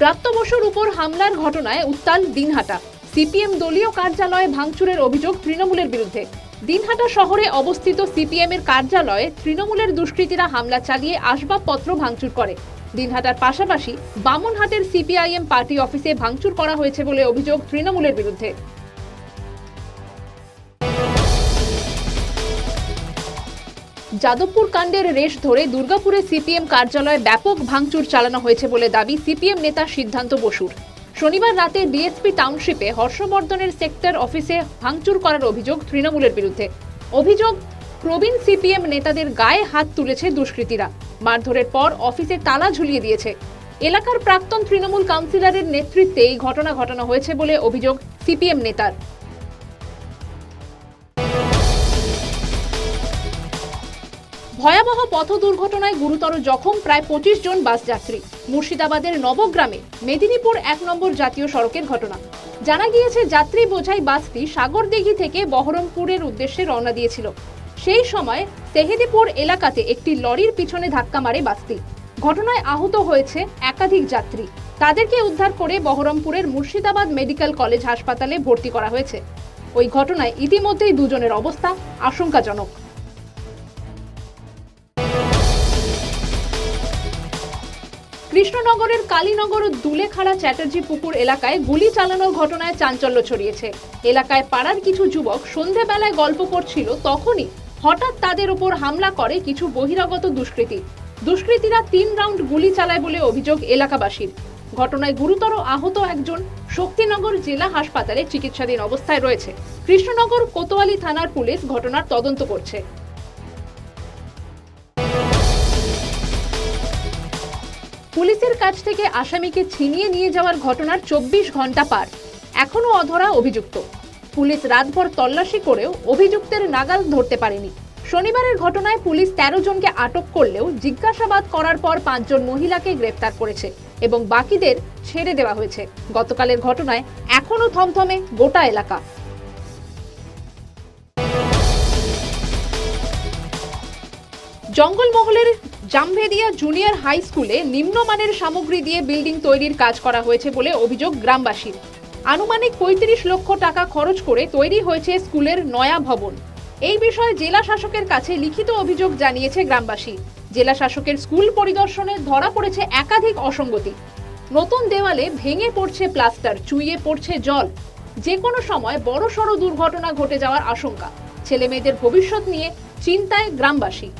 ব্রাত্য উপর হামলার ঘটনায় উত্তাল দিনহাটা। সিপিএম দলীয় কার্যালয়ে ভাঙচুরের অভিযোগ তৃণমূলের বিরুদ্ধে। দিনহাটা শহরে অবস্থিত সিপিএম এর কার্যালয়ে তৃণমূলের দুষ্কৃতীরা হামলা চালিয়ে আসবাবপত্র ভাঙচুর করে। দিনহাটার পাশাপাশি বামনহাটের সিপিআইএম পার্টি অফিসে ভাঙচুর করা হয়েছে বলে অভিযোগ তৃণমূলের বিরুদ্ধে। যাদবপুর কাণ্ডের রেশ ধরে দুর্গাপুরে সিপিএম কার্যালয়ে ব্যাপক ভাঙচুর চালানো হয়েছে বলে দাবি সিপিএম নেতা সিদ্ধান্ত বসুর। শনিবার রাতে ডিএসপি টাউনশিপে হর্ষবর্ধনের সেক্টর অফিসে ভাঙচুর করার অভিযোগ তৃণমূলের বিরুদ্ধে। অভিযোগ, প্রবীণ সিপিএম নেতাদের গায়ে হাত তুলেছে দুষ্কৃতীরা। মারধরের পর অফিসে তালা ঝুলিয়ে দিয়েছে। এলাকার প্রাক্তন তৃণমূল কাউন্সিলরের নেতৃত্বে এই ঘটনা ঘটানো হয়েছে বলে অভিযোগ সিপিএম নেতার। ভয়াবহ পথ দুর্ঘটনায় গুরুতর জখম প্রায় পঁচিশ জন বাস যাত্রী। মুর্শিদাবাদের নবগ্রামে মেদিনীপুর এক নম্বর জাতীয় সড়কের ঘটনা। জানা গিয়েছে, যাত্রী বোঝাই বাসটি সাগরদিঘি থেকে বহরমপুরের উদ্দেশ্যে রওনা দিয়েছিল। সেই সময় তেহেদিপুর এলাকাতে একটি লরির পিছনে ধাক্কা মারে বাসটি। ঘটনায় আহত হয়েছে একাধিক যাত্রী। তাদেরকে উদ্ধার করে বহরমপুরের মুর্শিদাবাদ মেডিকেল কলেজ হাসপাতালে ভর্তি করা হয়েছে। ওই ঘটনায় ইতিমধ্যেই দুজনের অবস্থা আশঙ্কাজনক। কৃষ্ণনগরের কালীনগর দুলেখাড়া চ্যাটার্জি পুকুর এলাকায় গুলি চালানোর ঘটনায় চাঞ্চল্য ছড়িয়েছে। এলাকায় পাড়ার কিছু যুবক সন্ধেবেলায় গল্প করছিল, তখনই হঠাৎ তাদের ওপর হামলা করে কিছু বহিরাগত দুষ্কৃতী। দুষ্কৃতীরা তিন রাউন্ড গুলি চালায় বলে অভিযোগ এলাকাবাসীর। ঘটনায় গুরুতর আহত একজন শক্তিনগর জেলা হাসপাতালে চিকিৎসাধীন অবস্থায় রয়েছে। কৃষ্ণনগর কোতোয়ালি থানার পুলিশ ঘটনার তদন্ত করছে। পুলিশের কাছ থেকে আসামিকে ছিনিয়ে নিয়ে যাওয়ার ঘটনার চব্বিশ ঘণ্টা পার। এখনও অধরা অভিযুক্ত। পুলিশ রাতভর তল্লাশি করেও অভিযুক্তের নাগাল ধরতে পারেনি। শনিবারের ঘটনায় পুলিশ তেরো জনকে আটক করলেও জিজ্ঞাসাবাদ করার পর পাঁচজন মহিলাকে গ্রেফতার করেছে এবং বাকিদের ছেড়ে দেওয়া হয়েছে। গতকালের ঘটনায় এখনও থমথমে গোটা এলাকা। জঙ্গলমহলের জামভেদিয়া জুনিয়র হাই স্কুলে নিম্নমানের সামগ্রী দিয়ে বিল্ডিং তৈরির কাজ করা হয়েছে বলে অভিযোগ গ্রামবাসীর। আনুমানিক পঁয়ত্রিশ লক্ষ টাকা খরচ করে তৈরি হয়েছে স্কুলের নয়া ভবন। এই বিষয়ে জেলা শাসকের কাছে লিখিত অভিযোগ জানিয়েছে গ্রামবাসী। জেলা শাসকের স্কুল পরিদর্শনে ধরা পড়েছে একাধিক অসঙ্গতি। নতুন দেওয়ালে ভেঙে পড়ছে প্লাস্টার, চুইয়ে পড়ছে জল। যে কোনো সময় বড়সড় দুর্ঘটনা ঘটে যাওয়ার আশঙ্কা। ছেলে মেয়েদের ভবিষ্যৎ নিয়ে চিন্তায় গ্রামবাসী।